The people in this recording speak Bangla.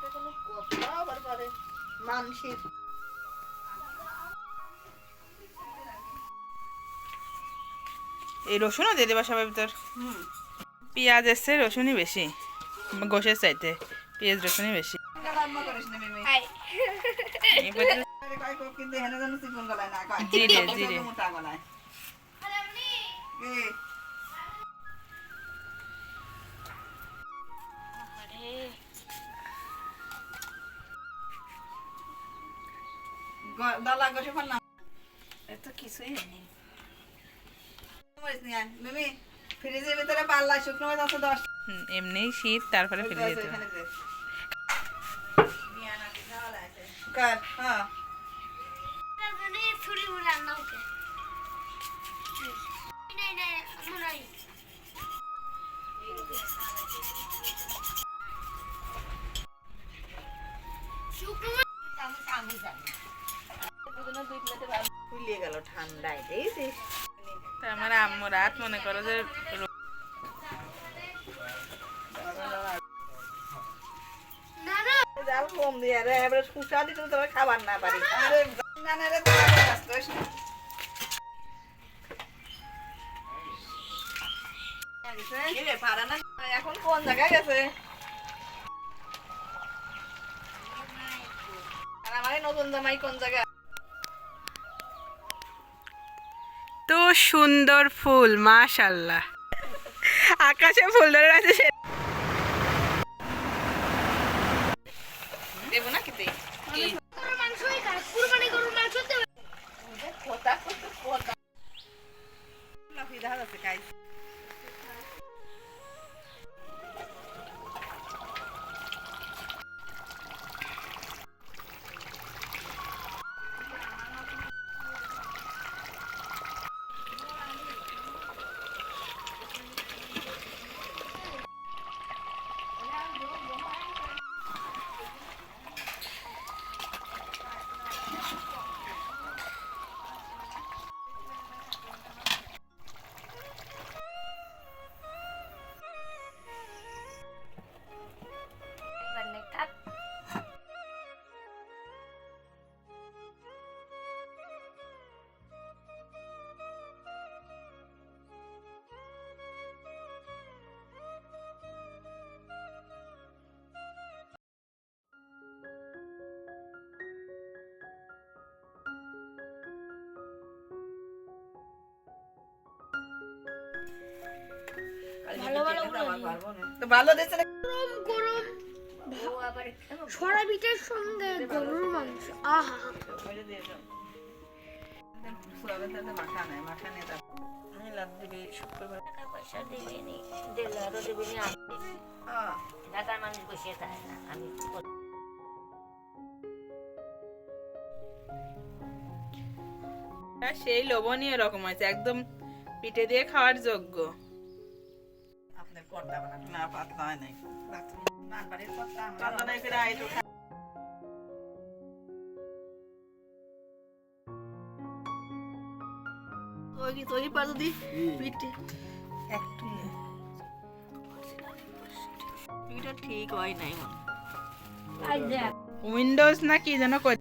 তাতে কোনো কথা আবার পারে মানসিক। এই রসুনও দিয়ে দেবা সবার ভিতর? হুম। পেঁয়াজ এসছে রসুনই বেশি। গোশের চাইতে পেঁয়াজ রসুনই বেশি। রান্না করিস এ গ- ফেল না এত কিছুই নেই। মিমি ফ্রিজের ভিতরে পাল্লা শুকনো মাছ আছে দশ এমনি শীত তারপরে ফেলে আছে, যেতে। কার গেল ঠান্ডায় দেখেছিস? তা আমার আম্মু রাত মনে করো যে জাল কম দিয়ে রে এবারে দিতে খাবার না পারি? এখন কোন জায়গায় গেছে? আমার নতুন জামাই কোন জায়গায়? সুন্দর ফুল মাশাল্লাহ আকাশে ফুল ধরে আছে ভালো ভালো তো ভালো গরম সঙ্গে গরুর মাংস। আহা। সেই লোভনীয় রকম আছে একদম পিঠে দিয়ে খাওয়ার যোগ্য। আপনার কর্তা বানান। না, পাতলা হয় নাই। নান কর্তা, আমরা নাই করে আইটো ওই তৈরি পারো দি পিঠে একটু পিঠা ঠিক হয় নাই। উইন্ডোজ না কি যেন কই